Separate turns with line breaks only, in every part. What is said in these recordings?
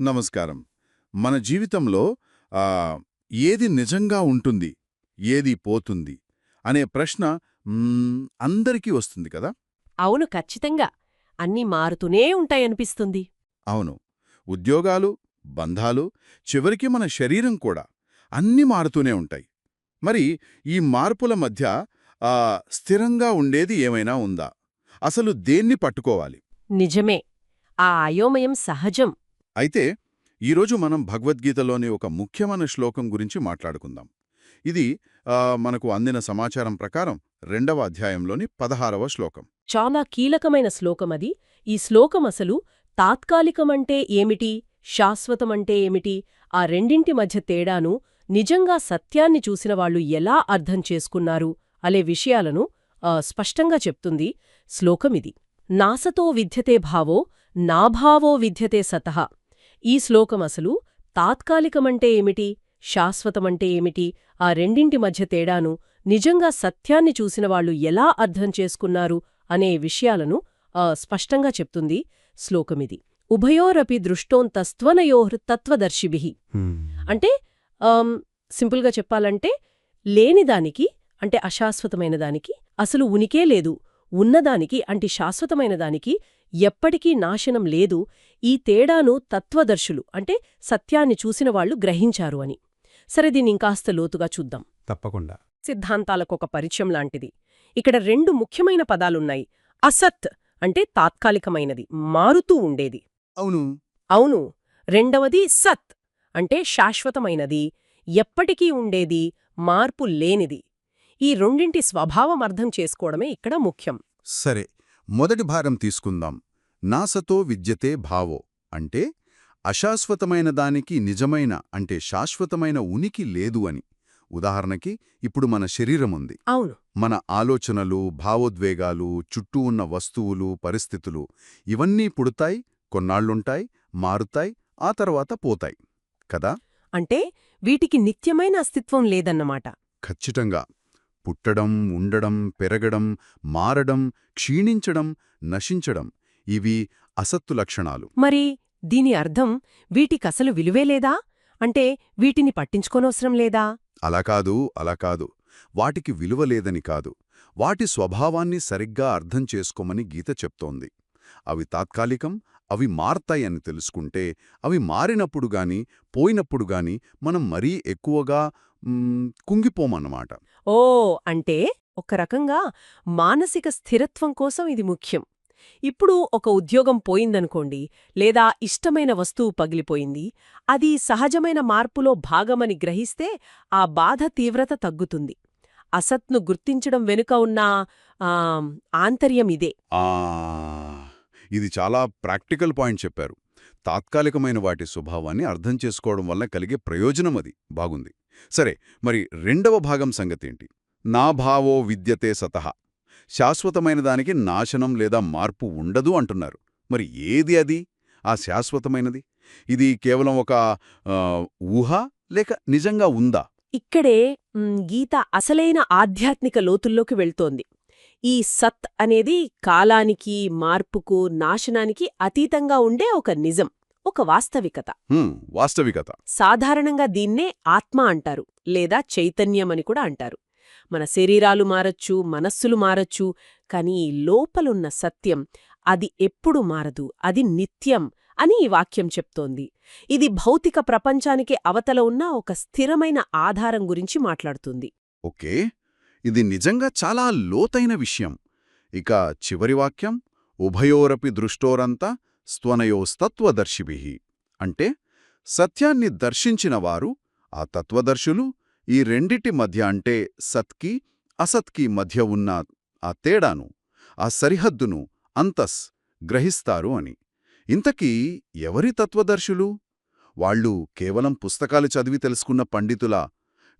నమస్కారం. మన జీవితంలో ఏది నిజంగా ఉంటుంది ఏది పోతుంది అనే ప్రశ్న అందరికీ వస్తుంది కదా?
అవును ఖచ్చితంగా. అన్నీ మారుతూనే ఉంటాయనిపిస్తుంది.
అవును. ఉద్యోగాలు బంధాలు చివరికి మన శరీరం కూడా అన్నీ మారుతూనే ఉంటాయి. మరి ఈ మార్పుల మధ్య స్థిరంగా ఉండేది ఏమైనా ఉందా? అసలు దేన్ని పట్టుకోవాలి?
నిజమే. ఆ అయోమయం సహజం.
అయితే ఈరోజు మనం భగవద్గీతలోని ఒక ముఖ్యమైన శ్లోకం గురించి మాట్లాడుకుందాం. ఇది మనకు అందిన సమాచారం ప్రకారం రెండవ అధ్యాయంలోని పదహారవ శ్లోకం.
చాలా కీలకమైన శ్లోకమది ఈ శ్లోకం అసలు తాత్కాలికమంటే ఏమిటి? శాశ్వతమంటే ఏమిటి? ఆ రెండింటి మధ్య తేడాను నిజంగా సత్యాన్ని చూసిన వాళ్ళు ఎలా అర్థం చేసుకున్నారు అనే విషయాలను స్పష్టంగా చెప్తుంది శ్లోకమిది నాసతో విద్యతే భావో నాభావో విద్యతే సతః. ఈ శ్లోకం అసలు తాత్కాలికమంటే ఏమిటి? శాశ్వతమంటే ఏమిటి? ఆ రెండింటి మధ్య తేడాను నిజంగా సత్యాన్ని చూసిన వాళ్ళు ఎలా అర్థం చేసుకున్నారు అనే విషయాలను స్పష్టంగా చెప్తుంది శ్లోకమిది. ఉభయోరపి దృష్టోంతస్త్వనయోహ్ తత్వదర్శిభిః. అంటే సింపుల్గా చెప్పాలంటే లేనిదానికి అంటే అశాశ్వతమైన దానికి అసలు ఉనికే లేదు. ఉన్నదానికి అంటే శాశ్వతమైన దానికి ఎప్పటికీ నాశనం లేదు ఈ తేడాను తత్వదర్శులు అంటే సత్యాన్ని చూసిన వాళ్ళు గ్రహించారు అని. సరే దీన్ని ఇంకాస్త లోతుగా చూద్దాం.
తప్పకుండా.
సిద్ధాంతాలకొక పరిచయం లాంటిది. ఇక్కడ రెండు ముఖ్యమైన పదాలున్నాయి. అసత్ అంటే తాత్కాలికమైనది మారుతూ ఉండేది.
అవును.
అవును. రెండవది సత్ అంటే శాశ్వతమైనది ఎప్పటికీ ఉండేది మార్పు లేనిది. ఈ రెండింటి స్వభావం అర్థం చేసుకోవడమే ఇక్కడ ముఖ్యం.
సరే. మొదటి భారం తీసుకుందాం. నాసతో విద్యతే భావో అంటే అశాశ్వతమైన దానికి నిజమైన అంటే శాశ్వతమైన ఉనికి లేదు అని. ఉదాహరణకి ఇప్పుడు మన శరీరం ఉంది
అవును.
మన ఆలోచనలు భావోద్వేగాలు చుట్టూ ఉన్న వస్తువులు పరిస్థితులు ఇవన్నీ పుడతాయి కొన్నాళ్ళుంటాయి మారుతాయి ఆ తర్వాత పోతాయి. కదా?
అంటే వీటికి నిత్యమైన అస్తిత్వం లేదన్నమాట.
ఖచ్చితంగా. పుట్టడం ఉండడం పెరగడం మారడం క్షీణించడం నశించడం ఇవి అసత్తు లక్షణాలు.
మరి దీని అర్థం వీటికసలు విలువే లేదా? అంటే వీటిని పట్టించుకోనవసరం లేదా?
అలా కాదు అలా కాదు. వాటికి విలువ లేదని కాదు. వాటి స్వభావాన్ని సరిగ్గా అర్థం చేసుకోమని గీత చెప్తోంది. అవి తాత్కాలికం అవి మారతాయని తెలుసుకుంటే అవి మారినప్పుడు గాని పోయినప్పుడు గాని మనం మరీ ఎక్కువగా కుంగిపోమన్నమాట.
ఓ అంటే ఒక రకంగా మానసిక స్థిరత్వం కోసం ఇది ముఖ్యం. ఇప్పుడు ఒక ఉద్యోగం పోయిందనుకోండి లేదా ఇష్టమైన వస్తువు పగిలిపోయింది అది సహజమైన మార్పులో భాగమని గ్రహిస్తే ఆ బాధ తీవ్రత తగ్గుతుంది. అసత్ను గుర్తించడం వెనుక ఉన్న ఆంతర్యం ఇదే.
ఆ ఇది చాలా ప్రాక్టికల్ పాయింట్ చెప్పారు. తాత్కాలికమైన వాటి స్వభావాన్ని అర్థం చేసుకోవడం వల్ల కలిగే ప్రయోజనం అది. బాగుంది. సరే మరి రెండవ భాగం సంగతేంటి? నా భావో విద్యతే సతహ శాశ్వతమైన దానికి నాశనం లేదా మార్పు ఉండదు అంటున్నారు. మరి ఏది అది? ఆ శాశ్వతమైనది? ఇది కేవలం ఒక ఊహ లేక నిజంగా ఉందా?
ఇక్కడే గీత అసలైన ఆధ్యాత్మిక లోతుల్లోకి వెళ్తోంది. ఈ సత్ అనేది కాలానికి మార్పుకు నాశనానికి అతీతంగా ఉండే ఒక నిజం. ఒక వాస్తవికత.
వాస్తవికత.
సాధారణంగా దీన్నే ఆత్మ అంటారు లేదా చైతన్యమని కూడా అంటారు. మన శరీరాలు మారచ్చు మనస్సులు మారచ్చు కానీ ఈ లోపలున్న సత్యం అది ఎప్పుడు మారదు అది నిత్యం అని ఈ వాక్యం చెప్తోంది. ఇది భౌతిక ప్రపంచానికి అవతల ఉన్న ఒక స్థిరమైన ఆధారం గురించి మాట్లాడుతుంది.
ఓకే. ఇది నిజంగా చాలా లోతైన విషయం. ఇక చివరి వాక్యం ఉభయోరపి దృష్టోరంతా స్త్వనయోస్తత్వదర్శిభి అంటే సత్యాన్ని దర్శించినవారు ఆ తత్వదర్శులు ఈ రెండిటి మధ్య అంటే సత్కి అసత్కి మధ్య ఉన్న ఆ తేడాను ఆ సరిహద్దును అంతస్ గ్రహిస్తారు అని. ఇంతకీ ఎవరి తత్వదర్శులు? వాళ్ళు కేవలం పుస్తకాలు చదివి తెలుసుకున్న పండితులా?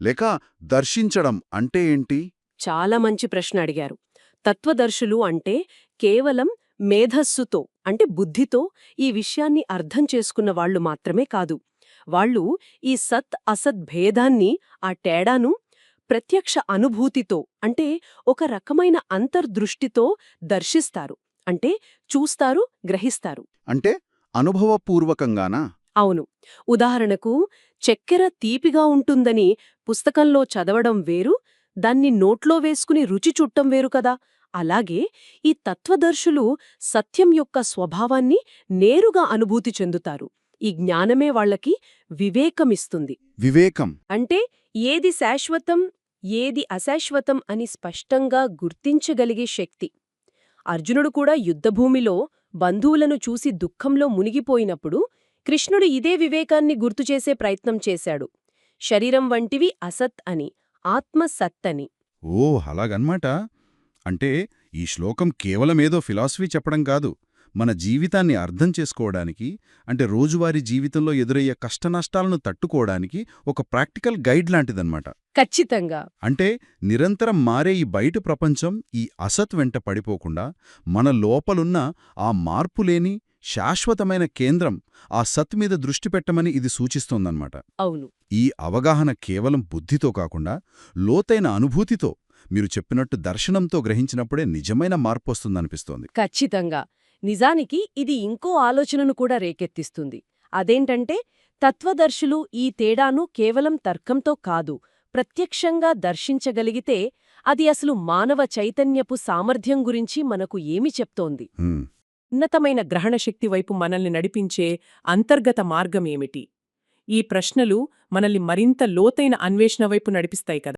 లేక దర్శించడం అంటే ఏంటి?
చాలా మంచి ప్రశ్న అడిగారు. తత్వదర్శులు అంటే కేవలం మేధస్సుతో అంటే బుద్ధితో ఈ విషయాన్ని అర్థం చేసుకున్న వాళ్ళు మాత్రమే కాదు. వాళ్ళు ఈ సత్ అసత్ భేదాన్ని ఆ తేడాను ప్రత్యక్ష అనుభూతితో అంటే ఒక రకమైన అంతర్దృష్టితో దర్శిస్తారు. అంటే చూస్తారు గ్రహిస్తారు.
అంటే అనుభవపూర్వకంగానా?
అవును. ఉదాహరణకు చక్కెర తీపిగా ఉంటుందని పుస్తకంలో చదవడం వేరు దాన్ని నోట్లో వేసుకుని రుచి చుట్టం వేరు కదా! అలాగే ఈ తత్వదర్శులు సత్యం యొక్క స్వభావాన్ని నేరుగా అనుభూతి చెందుతారు. ఈ జ్ఞానమే వాళ్ళకి వివేకమిస్తుంది.
వివేకం.
అంటే ఏది శాశ్వతం ఏది అశాశ్వతం అని స్పష్టంగా గుర్తించగలిగే శక్తి. అర్జునుడు కూడా యుద్ధభూమిలో బంధువులను చూసి దుఃఖంలో మునిగిపోయినప్పుడు కృష్ణుడు ఇదే వివేకాన్ని గుర్తుచేసే ప్రయత్నం చేశాడు. శరీరం వంటివి అసత్ అని ఆత్మ సత్ అని.
ఓ అలాగన్మాట. అంటే ఈ శ్లోకం కేవలమేదో ఫిలాసఫీ చెప్పడం కాదు. మన జీవితాన్ని అర్థం చేసుకోవడానికి అంటే రోజువారీ జీవితంలో ఎదురయ్యే కష్టనష్టాలను తట్టుకోవడానికి ఒక ప్రాక్టికల్ గైడ్ లాంటిదన్నమాట.
ఖచ్చితంగా.
అంటే నిరంతరం మారే ఈ బయట ప్రపంచం ఈ అసత్ వెంట పడిపోకుండా మన లోపలున్న ఆ మార్పులేని శాశ్వతమైన కేంద్రం ఆ సత్ మీద దృష్టి పెట్టమని ఇది సూచిస్తోందన్నమాట.
అవును.
ఈ అవగాహన కేవలం బుద్ధితో కాకుండా లోతైన అనుభూతితో మీరు చెప్పినట్టు దర్శనంతో గ్రహించినప్పుడే నిజమైన మార్పు వస్తుందనిపిస్తోంది.
ఖచ్చితంగా. నిజానికి ఇది ఇంకో ఆలోచనను కూడా రేకెత్తిస్తుంది. అదేంటంటే తత్వదర్శులు ఈ తేడాను కేవలం తర్కంతో కాదు ప్రత్యక్షంగా దర్శించగలిగితే అది అసలు మానవ చైతన్యపు సామర్థ్యం గురించి మనకు ఏమి చెప్తోంది.
ఉన్నతమైన గ్రహణశక్తి వైపు మనల్ని నడిపించే అంతర్గత మార్గమేమిటి ఈ ప్రశ్నలు మనల్ని మరింత లోతైన అన్వేషణ వైపు నడిపిస్తాయి కదా.